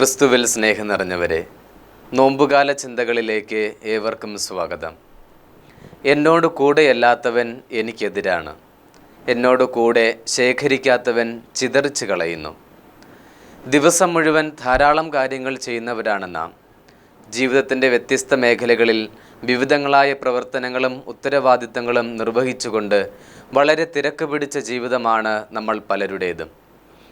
ക്രിസ്തുവിൽ സ്നേഹം നിറഞ്ഞവരെ നോമ്പുകാല ചിന്തകളിലേക്ക് ഏവർക്കും സ്വാഗതം. എന്നോട് കൂടെയല്ലാത്തവൻ എനിക്കെതിരാണ്. എന്നോട് കൂടെ ശേഖരിക്കാത്തവൻ ചിതറിച്ച് കളയുന്നു. ദിവസം മുഴുവൻ ധാരാളം കാര്യങ്ങൾ ചെയ്യുന്നവരാണ് നാം. ജീവിതത്തിന്റെ വ്യത്യസ്ത മേഖലകളിൽ വിവിധങ്ങളായ പ്രവർത്തനങ്ങളും ഉത്തരവാദിത്തങ്ങളും നിർവഹിച്ചുകൊണ്ട് വളരെ തിരക്ക് പിടിച്ച ജീവിതമാണ് നമ്മൾ പലരുടേതും.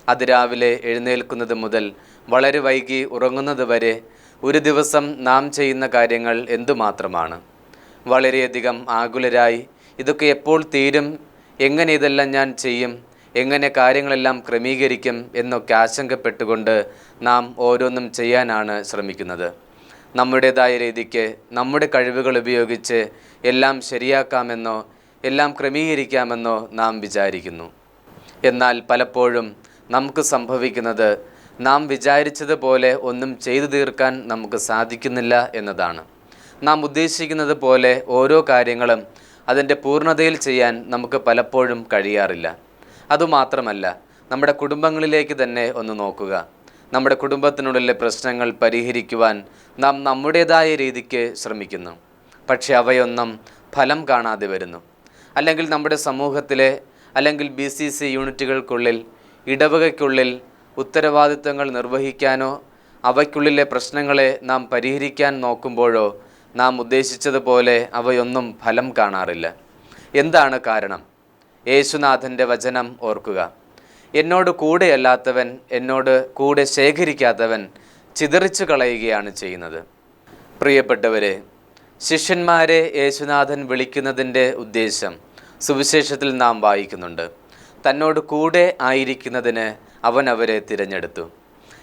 അതിരാവിലെ എഴുന്നേൽക്കുന്നത് മുതൽ വളരെ വൈകി ഉറങ്ങുന്നത് വരെ ഒരു ദിവസം നാം ചെയ്യുന്ന കാര്യങ്ങൾ എന്തുമാത്രമാണ്? വളരെയധികം ആകുലരായി ഇതൊക്കെ എപ്പോൾ തീരും? എങ്ങനെ ഇതെല്ലാം ഞാൻ ചെയ്യും? എങ്ങനെ കാര്യങ്ങളെല്ലാം ക്രമീകരിക്കും എന്നൊക്കെ ആശങ്കപ്പെട്ടുകൊണ്ട് നാം ഓരോന്നും ചെയ്യാനാണ് ശ്രമിക്കുന്നത്. നമ്മുടേതായ രീതിക്ക് നമ്മുടെ കഴിവുകൾ ഉപയോഗിച്ച് എല്ലാം ശരിയാക്കാമെന്നോ എല്ലാം ക്രമീകരിക്കാമെന്നോ നാം വിചാരിക്കുന്നു. എന്നാൽ പലപ്പോഴും നമുക്ക് സംഭവിക്കുന്നത്. നാം വിചാരിച്ചതുപോലെ ഒന്നും ചെയ്തു തീർക്കാൻ നമുക്ക് സാധിക്കുന്നില്ല എന്നതാണ്. നാം ഉദ്ദേശിക്കുന്നത് പോലെ ഓരോ കാര്യങ്ങളും അതിന്റെ പൂർണതയിൽ ചെയ്യാൻ നമുക്ക് പലപ്പോഴും കഴിയാറില്ല. അതുമാത്രമല്ല നമ്മുടെ കുടുംബങ്ങളിലേക്ക് തന്നെ ഒന്ന് നോക്കുക. നമ്മുടെ കുടുംബത്തിനുള്ളിലെ പ്രശ്നങ്ങൾ പരിഹരിക്കുവാൻ നാം നമ്മുടേതായ രീതിക്ക് ശ്രമിക്കുന്നു. പക്ഷെ അവയൊന്നും ഫലം കാണാതെ വരുന്നു. അല്ലെങ്കിൽ നമ്മുടെ സമൂഹത്തിലെ അല്ലെങ്കിൽ ബി സി സി യൂണിറ്റുകൾക്കുള്ളിൽ ഇടവകയ്ക്കുള്ളിൽ ഉത്തരവാദിത്തങ്ങൾ നിർവഹിക്കാനോ അവയ്ക്കുള്ളിലെ പ്രശ്നങ്ങളെ നാം പരിഹരിക്കാൻ നോക്കുമ്പോഴോ നാം ഉദ്ദേശിച്ചതുപോലെ അവയൊന്നും ഫലം കാണാറില്ല. എന്താണ് കാരണം? യേശുനാഥന്റെ വചനം ഓർക്കുക. എന്നോട് കൂടെയല്ലാത്തവൻ എന്നോട് കൂടെ ശേഖരിക്കാത്തവൻ ചിതറിച്ചു കളയുകയാണ് ചെയ്യുന്നത്. പ്രിയപ്പെട്ടവരെ ശിഷ്യന്മാരെ യേശുനാഥൻ വിളിക്കുന്നതിന്റെ ഉദ്ദേശം സുവിശേഷത്തിൽ നാം വായിക്കുന്നുണ്ട്. തന്നോട് കൂടെ ആയിരിക്കുന്നതിന് അവൻ അവരെ തിരഞ്ഞെടുത്തു.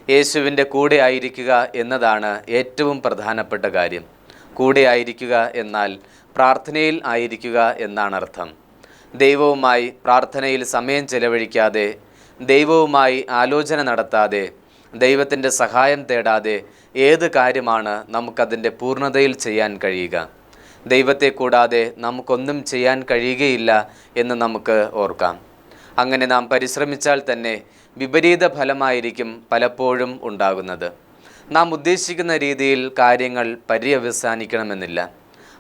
യേശുവിന്റെ കൂടെ ആയിരിക്കുക എന്നതാണ് ഏറ്റവും പ്രധാനപ്പെട്ട കാര്യം. കൂടെ ആയിരിക്കുക എന്നാൽ പ്രാർത്ഥനയിൽ ആയിരിക്കുക എന്നാണ് അർത്ഥം ദൈവവുമായി പ്രാർത്ഥനയിൽ സമയം ചെലവഴിക്കാതെ ദൈവവുമായി ആലോചന നടത്താതെ ദൈവത്തിന്റെ സഹായം തേടാതെ ഏത് കാര്യമാണ് നമുക്കതിന്റെ പൂർണതയിൽ ചെയ്യാൻ കഴിയുക? ദൈവത്തെ കൂടാതെ നമുക്കൊന്നും ചെയ്യാൻ കഴിയുകയില്ല എന്ന് നമുക്ക് ഓർക്കാം. അങ്ങനെ നാം പരിശ്രമിച്ചാൽ തന്നെ വിപരീത ഫലമായിരിക്കും പലപ്പോഴും ഉണ്ടാകുന്നത്. നാം ഉദ്ദേശിക്കുന്ന രീതിയിൽ കാര്യങ്ങൾ പര്യവസാനിക്കണമെന്നില്ല.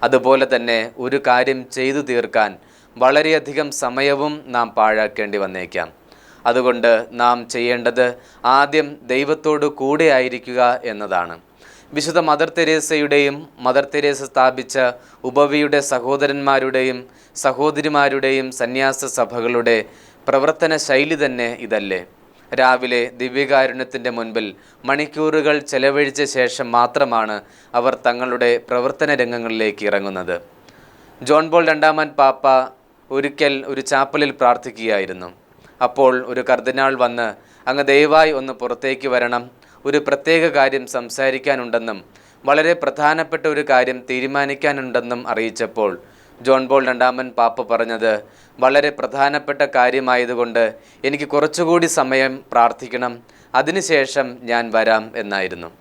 അതുപോലെ തന്നെ ഒരു കാര്യം ചെയ്തു തീർക്കാൻ വളരെയധികം സമയവും നാം പാഴാക്കേണ്ടി വന്നേക്കാം. അതുകൊണ്ട് നാം ചെയ്യേണ്ടത് ആദ്യം ദൈവത്തോട് കൂടെ ആയിരിക്കുക എന്നതാണ്. വിശുദ്ധ മദർ തെരേസയുടെയും മദർ തെരേസ സ്ഥാപിച്ച ഉപവിയുടെ സഹോദരന്മാരുടെയും സഹോദരിമാരുടെയും സന്യാസ സഭകളുടെ പ്രവർത്തന ശൈലി തന്നെ ഇതല്ലേ. രാവിലെ ദിവ്യകാരുണ്യത്തിന്റെ മുൻപിൽ മണിക്കൂറുകൾ ചെലവഴിച്ച ശേഷം മാത്രമാണ് അവർ തങ്ങളുടെ പ്രവർത്തന രംഗങ്ങളിലേക്ക് ഇറങ്ങുന്നത്. ജോൺ ബോൾ രണ്ടാമൻ പാപ്പ ഒരിക്കൽ ഒരു ചാപ്പലിൽ പ്രാർത്ഥിക്കുകയായിരുന്നു. അപ്പോൾ ഒരു കർദിനാൾ വന്ന് അങ്ങ് ദയവായി ഒന്ന് പുറത്തേക്ക് വരണം. ഒരു പ്രത്യേക കാര്യം സംസാരിക്കാനുണ്ടെന്നും വളരെ പ്രധാനപ്പെട്ട ഒരു കാര്യം തീരുമാനിക്കാനുണ്ടെന്നും അറിയിച്ചപ്പോൾ ജോൺ പോൾ രണ്ടാമൻ പാപ്പ പറഞ്ഞത് വളരെ പ്രധാനപ്പെട്ട കാര്യമായതുകൊണ്ട് എനിക്ക് കുറച്ചുകൂടി സമയം പ്രാർത്ഥിക്കണം. അതിനുശേഷം ഞാൻ വരാം എന്നായിരുന്നു.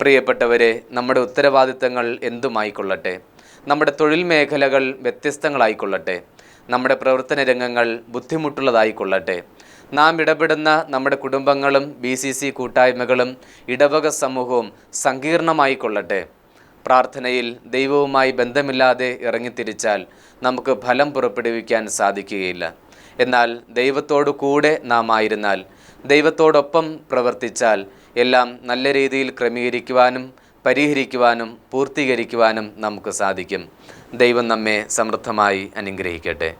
പ്രിയപ്പെട്ടവരെ നമ്മുടെ ഉത്തരവാദിത്തങ്ങൾ എന്തുമായിക്കൊള്ളട്ടെ? നമ്മുടെ തൊഴിൽ മേഖലകൾ വ്യത്യസ്തങ്ങളായിക്കൊള്ളട്ടെ? നമ്മുടെ പ്രവർത്തന രംഗങ്ങൾ ബുദ്ധിമുട്ടുള്ളതായിക്കൊള്ളട്ടെ? നാം ഇടപെടുന്ന നമ്മുടെ കുടുംബങ്ങളും ബി സി സി കൂട്ടായ്മകളും ഇടവക സമൂഹവും സങ്കീർണമായിക്കൊള്ളട്ടെ? പ്രാർത്ഥനയിൽ ദൈവവുമായി ബന്ധമില്ലാതെ ഇറങ്ങിത്തിരിച്ചാൽ നമുക്ക് ഫലം പുറപ്പെടുവിക്കാൻ സാധിക്കുകയില്ല. എന്നാൽ ദൈവത്തോടു കൂടെ നാം ആയിരുന്നാൽ ദൈവത്തോടൊപ്പം പ്രവർത്തിച്ചാൽ എല്ലാം നല്ല രീതിയിൽ ക്രമീകരിക്കുവാനും പരിഹരിക്കുവാനും പൂർത്തീകരിക്കുവാനും നമുക്ക് സാധിക്കും. ദൈവം നമ്മെ സമൃദ്ധമായി അനുഗ്രഹിക്കട്ടെ.